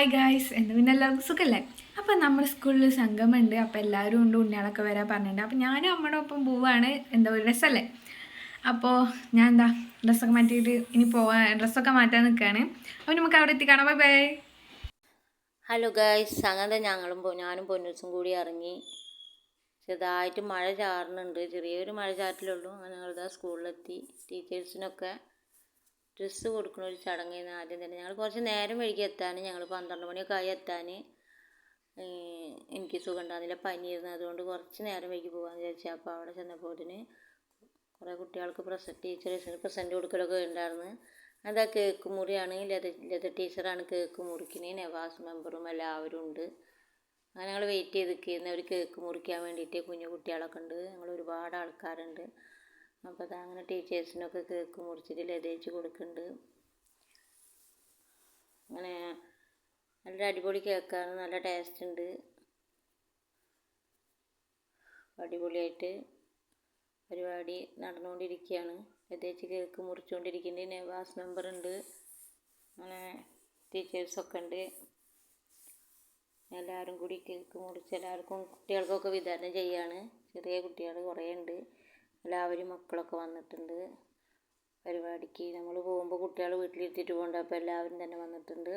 Hi guys എന്ന് പിന്നെ എല്ലാവർക്കും സുഖമല്ലേ അപ്പം നമ്മുടെ സ്കൂളിൽ സംഗമമുണ്ട് അപ്പോൾ എല്ലാവരും ഉണ്ട്. ഉണ്ണികളൊക്കെ വരാൻ പറഞ്ഞിട്ടുണ്ട്. അപ്പോൾ ഞാനും അമ്മയുടെ ഒപ്പം പോവുകയാണ് എന്താ ഒരു രസമല്ലേ അപ്പോൾ ഞാൻ എന്താ ഡ്രസ്സൊക്കെ മാറ്റിയിട്ട് ഇനി പോവാൻ ഡ്രസ്സൊക്കെ മാറ്റാൻ നിൽക്കുകയാണ് അപ്പോൾ നമുക്ക് അവിടെ എത്തിക്കാണാം ബൈ ബൈ ഹലോ ഗായ്സ് അങ്ങനെ ഞങ്ങളും ഞാനും പൊന്നൂസും കൂടി ഇറങ്ങി. ചെറുതായിട്ട് മഴ ചാറുന്നുണ്ട്. ചെറിയൊരു മഴ ചാറ്റലുള്ളൂ അങ്ങനെ ഞങ്ങളിതാ സ്കൂളിലെത്തി. ടീച്ചേഴ്സിനൊക്കെ ഡ്രസ്സ് കൊടുക്കുന്ന ഒരു ചടങ്ങായിരുന്നു ആദ്യം തന്നെ. ഞങ്ങൾ കുറച്ച് നേരം വൈകി എത്താൻ ഞങ്ങൾ പന്ത്രണ്ട് മണിയൊക്കെ ആയി എത്താൻ എനിക്ക് സുഖം ഉണ്ടാകുന്നില്ല പനിയായിരുന്നു അതുകൊണ്ട് കുറച്ച് നേരം വൈകി പോകാമെന്ന് വിചാരിച്ചു അപ്പോൾ അവിടെ ചെന്നപ്പോൾ അതിന് കുറേ കുട്ടികൾക്ക് പ്രസന്റ് ടീച്ചേഴ്സിന് പ്രസന്റ് കൊടുക്കലൊക്കെ ഉണ്ടായിരുന്നു. അതാ കേക്ക് മുറിയാണ്. ലത ലത ടീച്ചറാണ് കേക്ക് മുറിക്കുന്നത് നവാസ് മെമ്പറും എല്ലാവരും ഉണ്ട്. അങ്ങനെ ഞങ്ങൾ വെയിറ്റ് ചെയ്ത് നിൽക്കുന്ന ഒരു കേക്ക് മുറിക്കാൻ വേണ്ടിയിട്ട് കുഞ്ഞു കുട്ടികളൊക്കെ ഉണ്ട്. ഞങ്ങൾ ഒരുപാട് ആൾക്കാരുണ്ട്. അപ്പോൾ അതങ്ങനെ ടീച്ചേഴ്സിനൊക്കെ കേക്ക് മുറിച്ചിട്ട് ലതേച്ച് കൊടുക്കുന്നുണ്ട് അങ്ങനെ നല്ല അടിപൊളി കേക്കാണ് നല്ല ടേസ്റ്റ് ഉണ്ട്. അടിപൊളിയായിട്ട് പരിപാടി നടന്നുകൊണ്ടിരിക്കുകയാണ്. ലതേച്ച് കേക്ക് മുറിച്ചുകൊണ്ടിരിക്കുന്നുണ്ട്. നെവാസ് മെമ്പർ ഉണ്ട്. അങ്ങനെ ടീച്ചേഴ്സൊക്കെ ഉണ്ട്. എല്ലാവരും കൂടി കേക്ക് മുറിച്ച് എല്ലാവർക്കും കുട്ടികൾക്കൊക്കെ വിതരണം ചെയ്യാണ്. ചെറിയ കുട്ടികൾ കുറേ ഉണ്ട്. എല്ലാവരും മക്കളൊക്കെ വന്നിട്ടുണ്ട്. പരിപാടിക്ക് നമ്മൾ പോകുമ്പോൾ കുട്ടികൾ വീട്ടിലിരുത്തിയിട്ട് പോകണ്ട. അപ്പോൾ എല്ലാവരും തന്നെ വന്നിട്ടുണ്ട്.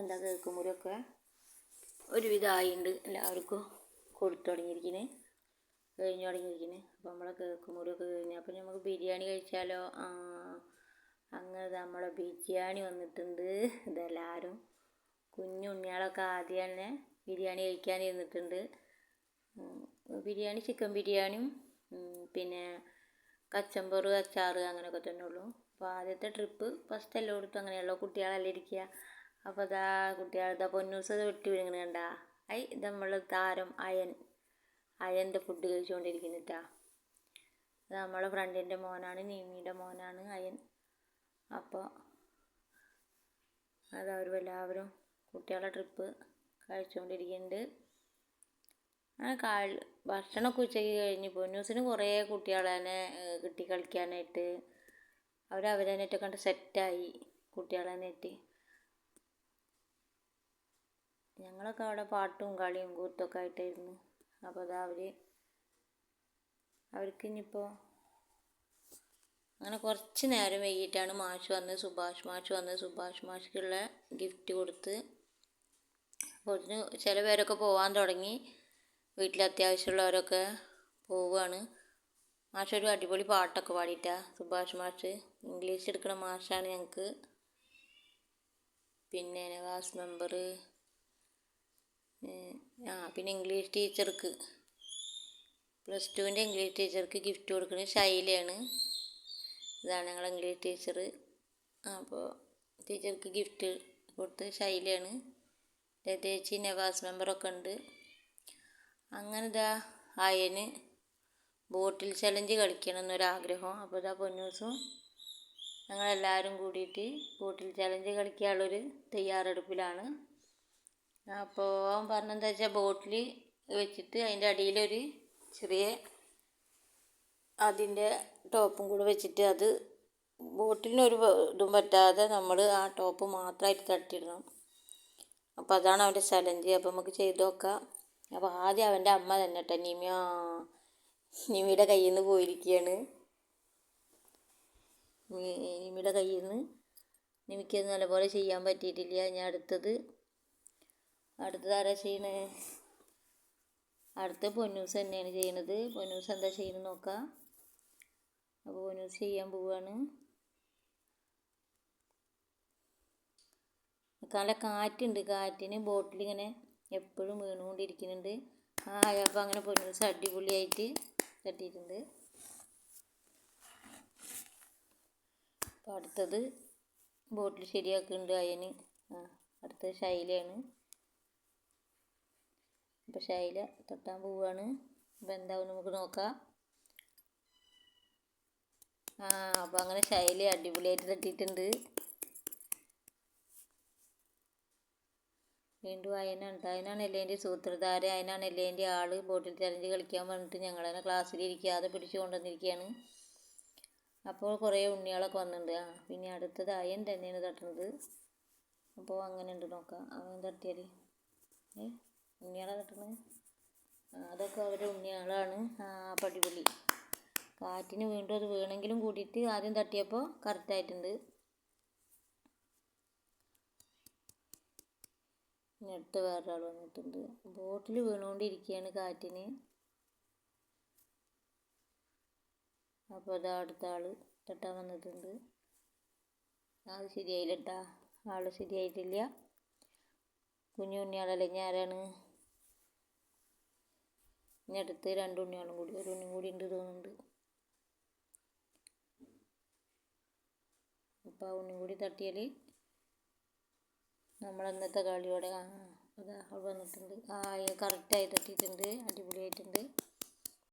എന്താ കേൾക്കുമ്പോഴൊക്കെ ഒരുവിധമായിണ്ട് എല്ലാവർക്കും കൊടുത്തു തുടങ്ങിയിരിക്കുന്നത് കഴിഞ്ഞു തുടങ്ങിയിരിക്കുന്നത് അപ്പോൾ നമ്മളെ കേൾക്കുമ്പോഴൊക്കെ കഴിഞ്ഞു. അപ്പോൾ നമുക്ക് ബിരിയാണി കഴിച്ചാലോ? അങ്ങനെ നമ്മളെ ബിരിയാണി വന്നിട്ടുണ്ട്. ഇതെല്ലാവരും കുഞ്ഞു ഉണ്ണികളൊക്കെ ആദ്യം തന്നെ ബിരിയാണി കഴിക്കാൻ ഇരുന്നിട്ടുണ്ട്. ബിരിയാണി ചിക്കൻ ബിരിയാണിയും പിന്നെ കച്ചമ്പറ് അച്ചാറ് അങ്ങനെയൊക്കെ തന്നെ ഉള്ളൂ. അപ്പോൾ ആദ്യത്തെ ട്രിപ്പ് ഫസ്റ്റ് എല്ലായിടത്തും അങ്ങനെയുള്ള കുട്ടികളെല്ലാം ഇരിക്കുക അപ്പോൾ അതാ കുട്ടികളെ പൊന്നൂസ് വെട്ടി വിഴുങ്ങണ കണ്ട. ഐ ഇത് നമ്മൾ താരം അയൻ. അയന്റെ ഫുഡ് കഴിച്ചുകൊണ്ടിരിക്കുന്നിട്ടാ അത് നമ്മളെ ഫ്രണ്ടിന്റെ മോനാണ് നീമിയുടെ മോനാണ് അയൻ. അപ്പോൾ അതവരും എല്ലാവരും കുട്ടികളെ ട്രിപ്പ് കഴിച്ചുകൊണ്ടിരിക്കുന്നുണ്ട് അങ്ങനെ കാൾ ഭക്ഷണമൊക്കെ ഉച്ചയ്ക്ക് കഴിഞ്ഞ് പൊന്നൂസിന് കുറേ കുട്ടികളെ തന്നെ കിട്ടി കളിക്കാനായിട്ട് അവർ അവരതിനായിട്ട് കണ്ട് സെറ്റായി കുട്ടികളെ തന്നെയായിട്ട്. ഞങ്ങളൊക്കെ അവിടെ പാട്ടും കളിയും കൂത്തൊക്കെ ആയിട്ടായിരുന്നു. അപ്പോൾ അതാ അവർ അവർക്ക് ഇനിയിപ്പോൾ അങ്ങനെ കുറച്ച് നേരം വൈകിട്ടാണ് മാഷ് വന്ന് സുഭാഷ് മാഷ് വന്ന് സുഭാഷ് മാഷ്ക്കുള്ള ഗിഫ്റ്റ് കൊടുത്ത്. അപ്പോൾ അതിന് ചില പേരൊക്കെ പോകാൻ തുടങ്ങി. വീട്ടിൽ അത്യാവശ്യമുള്ളവരൊക്കെ പോവുകയാണ് മാഷ് ഒരു അടിപൊളി പാട്ടൊക്കെ പാടിയിട്ടാ. സുഭാഷ് മാഷ്. ഇംഗ്ലീഷ് എടുക്കുന്ന മാഷാണ് ഞങ്ങൾക്ക് പിന്നെ ക്ലാസ് മെമ്പർ ആ പിന്നെ ഇംഗ്ലീഷ് ടീച്ചർക്ക്. പ്ലസ് ടുവിന്റെ ഇംഗ്ലീഷ് ടീച്ചർക്ക് ഗിഫ്റ്റ് കൊടുക്കുന്നത് ശൈലിയാണ്. ഇതാണ് ഞങ്ങളെ ഇംഗ്ലീഷ് ടീച്ചർ അപ്പോൾ ടീച്ചർക്ക് ഗിഫ്റ്റ് കൊടുത്ത് ശൈലിയാണ്. ചേച്ചി നവാസ് മെമ്പറൊക്കെ ഉണ്ട്. അങ്ങനെ ഇതാ അയന് ബോട്ടിൽ ചലഞ്ച് കളിക്കണം എന്നൊരാഗ്രഹം അപ്പോൾ ഇതാ പൊന്നൂസും ഞങ്ങളെല്ലാവരും കൂടിയിട്ട് ബോട്ടിൽ ചലഞ്ച് കളിക്കാനുള്ളൊരു തയ്യാറെടുപ്പിലാണ്. അപ്പോൾ അവൻ പറഞ്ഞെന്താ വെച്ചാൽ ബോട്ടിൽ വെച്ചിട്ട് അതിന്റെ അടിയിലൊരു ചെറിയ അതിന്റെ ടോപ്പും കൂടെ വെച്ചിട്ട് അത് ബോട്ടിലിനൊരു ഇതും പറ്റാതെ നമ്മൾ ആ ടോപ്പ് മാത്രമായിട്ട് തട്ടിയിടണം. അപ്പോൾ അതാണ് അവന്റെ ചലഞ്ച്. അപ്പോൾ നമുക്ക് ചെയ്ത് നോക്കാം. അപ്പോൾ ആദ്യം അവന്റെ അമ്മ തന്നെ കേട്ടോ നിമിയ. നിമിയുടെ കയ്യിൽ നിന്ന് പോയിരിക്കുകയാണ് നിമിയുടെ കയ്യിൽ നിന്ന് നിമിക്ക് നല്ലപോലെ ചെയ്യാൻ പറ്റിയിട്ടില്ല. ഞാൻ അടുത്തത് അടുത്തത് ആരാ ചെയ്യണേ? അടുത്ത പൊന്നൂസ് തന്നെയാണ് ചെയ്യണത്. പൊന്നൂസ് എന്താ ചെയ്യുന്നത് നോക്കാം. അപ്പോൾ പൊന്നൂസ് ചെയ്യാൻ പോവാണ്. നല്ല കാറ്റുണ്ട്. കാറ്റിന് ബോട്ടിൽ ഇങ്ങനെ എപ്പോഴും വീണുകൊണ്ടിരിക്കുന്നുണ്ട്. ആ അപ്പോൾ അങ്ങനെ പൊന്നൂസ് അടിപൊളിയായിട്ട് തട്ടിയിട്ടുണ്ട്. അപ്പോൾ അടുത്തത് ബോട്ടിൽ ശരിയാക്കുന്നുണ്ട് അയന്. ആ അടുത്തത് ശൈലയാണ്. അപ്പോൾ ശൈല തൊട്ടാൻ പോവുകയാണ് അപ്പോൾ എന്താവും നമുക്ക് നോക്കാം. ആ അപ്പോൾ അങ്ങനെ ശൈല അടിപൊളിയായിട്ട് തട്ടിയിട്ടുണ്ട്. വീണ്ടും അയനാണ് ട്ടോ. അയനാണല്ലേ എന്റെ സൂത്രധാരൻ. അയനാണല്ലേ എന്റെ ആൾ. ബോട്ടിൽ ചലഞ്ച് കളിക്കാൻ പറഞ്ഞിട്ട് ഞങ്ങളതിനെ ക്ലാസ്സിലിരിക്കാതെ പിടിച്ചു കൊണ്ടുവന്നിരിക്കുകയാണ്. അപ്പോൾ കുറേ ഉണ്ണികളൊക്കെ വന്നിട്ടുണ്ട്. ആ പിന്നെ അടുത്തത് അയൻ തന്നെയാണ് തട്ടുന്നത്. അപ്പോൾ അങ്ങനെ ഉണ്ട് നോക്കാം. അവൻ തട്ടിയാൽ ഏ ഉണ്ണിയാളെ തട്ടുന്നത്? അതൊക്കെ അവരുടെ ഉണ്ണിയാളാണ് ആ പടിപൊളി. കാറ്റിന് വീണ്ടും അത് വീണെങ്കിലും കൂടിയിട്ട് ആദ്യം തട്ടിയപ്പോൾ കറക്റ്റായിട്ടുണ്ട് അടുത്ത വേറൊരാൾ വന്നിട്ടുണ്ട്. ബോട്ടിൽ വീണുകൊണ്ടിരിക്കുകയാണ് കാറ്റിന്. അപ്പോൾ അതാ അടുത്ത ആൾ തട്ടാൻ വന്നിട്ടുണ്ട്. അത് ശരിയായില്ല കേട്ടാ ആൾ ശരിയായിട്ടില്ല. കുഞ്ഞു ഉണ്ണിയാളല്ലേ ഇനി ആരാണ്? ഇനി അടുത്ത് രണ്ട് ഉണ്ണിയാളും കൂടി ഒരു ഉണ്ണിയും കൂടി ഉണ്ട് തോന്നുന്നുണ്ട്. അപ്പോൾ ആ ഉണ്ണിയും കൂടി തട്ടിയാൽ നമ്മൾ ഇന്നത്തെ കളിയോടെ ആ വന്നിട്ടുണ്ട്. ആ കറക്റ്റായിട്ട് എത്തിയിട്ടുണ്ട് അടിപൊളിയായിട്ടുണ്ട്.